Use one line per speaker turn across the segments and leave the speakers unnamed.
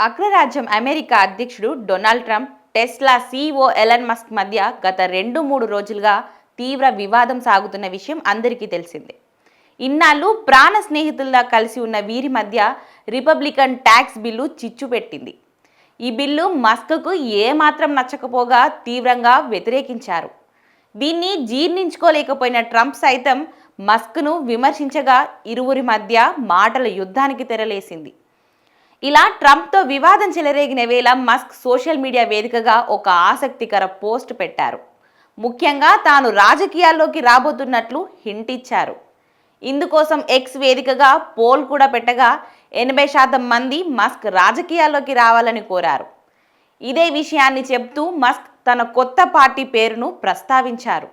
అగ్రరాజ్యం అమెరికా అధ్యక్షుడు Donald Trump Tesla CEO Elon Musk మధ్య గత రెండు మూడు రోజులుగా తీవ్ర వివాదం సాగుతున్న విషయం అందరికీ తెలిసిందే. ఇన్నాళ్ళు ప్రాణ స్నేహితుల్లా కలిసి ఉన్న వీరి మధ్య రిపబ్లికన్ ట్యాక్స్ బిల్లు చిచ్చు పెట్టింది. ఈ బిల్లు మస్క్కు ఏమాత్రం నచ్చకపోగా తీవ్రంగా వ్యతిరేకించారు. దీన్ని జీర్ణించుకోలేకపోయిన ట్రంప్ సైతం మస్క్ను విమర్శించగా ఇరువురి మధ్య మాటల యుద్ధానికి తెరలేసింది. ఇలా ట్రంప్తో వివాదం చెలరేగిన వేళ మస్క్ సోషల్ మీడియా వేదికగా ఒక ఆసక్తికర పోస్ట్ పెట్టారు. ముఖ్యంగా తాను రాజకీయాల్లోకి రాబోతున్నట్లు హింట్ ఇచ్చారు. ఇందుకోసం ఎక్స్ వేదికగా పోల్ కూడా పెట్టగా ఎనభై శాతం మంది మస్క్ రాజకీయాల్లోకి రావాలని కోరారు. ఇదే విషయాన్ని చెప్తూ మస్క్ తన కొత్త పార్టీ పేరును ప్రస్తావించారు.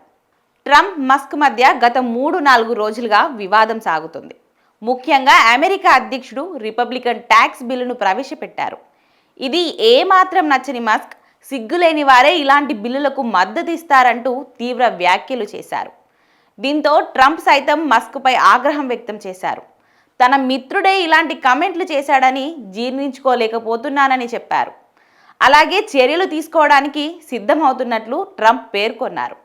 ట్రంప్ మస్క్ మధ్య గత మూడు నాలుగు రోజులుగా వివాదం సాగుతుంది. ముఖ్యంగా అమెరికా అధ్యక్షుడు రిపబ్లికన్ ట్యాక్స్ బిల్లును ప్రవేశపెట్టారు. ఇది ఏమాత్రం నచ్చని మస్క్ సిగ్గులేని వారే ఇలాంటి బిల్లులకు మద్దతు ఇస్తారంటూ తీవ్ర వ్యాఖ్యలు చేశారు. దీంతో ట్రంప్ సైతం మస్క్పై ఆగ్రహం వ్యక్తం చేశారు. తన మిత్రుడే ఇలాంటి కమెంట్లు చేశాడని జీర్ణించుకోలేకపోతున్నానని చెప్పారు. అలాగే చర్యలు తీసుకోవడానికి సిద్ధమవుతున్నట్లు ట్రంప్ పేర్కొన్నారు.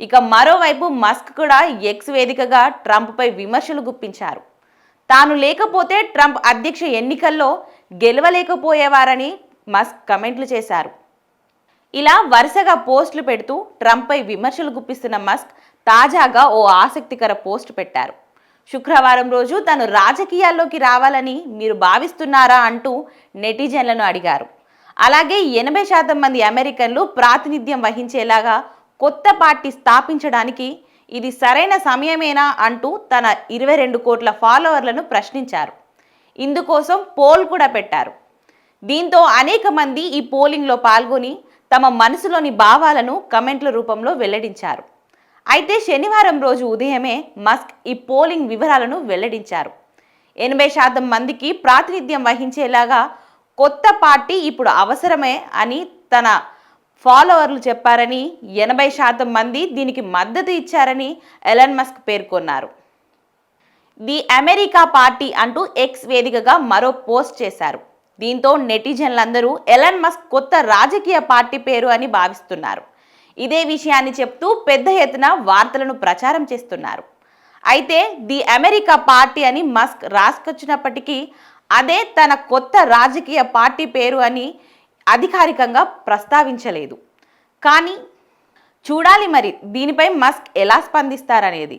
ఇక మరోవైపు మస్క్ కూడా ఎక్స్ వేదికగా ట్రంప్పై విమర్శలు గుప్పించారు. తాను లేకపోతే ట్రంప్ అధ్యక్ష ఎన్నికల్లో గెలవలేకపోయేవారని మస్క్ కమెంట్లు చేశారు. ఇలా వరుసగా పోస్టులు పెడుతూ ట్రంప్పై విమర్శలు గుప్పిస్తున్న మస్క్ తాజాగా ఓ ఆసక్తికర పోస్ట్ పెట్టారు. శుక్రవారం రోజు తను రాజకీయాల్లోకి రావాలని మీరు భావిస్తున్నారా అంటూ నెటిజన్లను అడిగారు. అలాగే ఎనభై శాతం మంది అమెరికన్లు ప్రాతినిధ్యం వహించేలాగా కొత్త పార్టీ స్థాపించడానికి ఇది సరైన సమయమేనా అంటూ తన ఇరవై రెండు కోట్ల ఫాలోవర్లను ప్రశ్నించారు. ఇందుకోసం పోల్ కూడా పెట్టారు. దీంతో అనేక మంది ఈ పోలింగ్లో పాల్గొని తమ మనసులోని భావాలను కమెంట్ల రూపంలో వెల్లడించారు. అయితే శనివారం రోజు ఉదయమే మస్క్ ఈ పోలింగ్ వివరాలను వెల్లడించారు. ఎనభై శాతం మందికి ప్రాతినిధ్యం వహించేలాగా కొత్త పార్టీ ఇప్పుడు అవసరమే అని తన ఫాలోవర్లు చెప్పారని ఎనభై శాతం మంది దీనికి మద్దతు ఇచ్చారని ఎలన్ మస్క్ పేర్కొన్నారు. ది అమెరికా పార్టీ అంటూ ఎక్స్ వేదికగా మరో పోస్ట్ చేశారు. దీంతో నెటిజన్లందరూ ఎలన్ మస్క్ కొత్త రాజకీయ పార్టీ పేరు అని భావిస్తున్నారు. ఇదే విషయాన్ని చెప్తూ పెద్ద ఎత్తున వార్తలను ప్రచారం చేస్తున్నారు. అయితే ది అమెరికా పార్టీ అని మస్క్ రాసుకొచ్చినప్పటికీ అదే తన కొత్త రాజకీయ పార్టీ పేరు అని అధికారికంగా ప్రస్తావించలేదు. కానీ చూడాలి మరి దీనిపై మస్క్ ఎలా స్పందిస్తారనేది.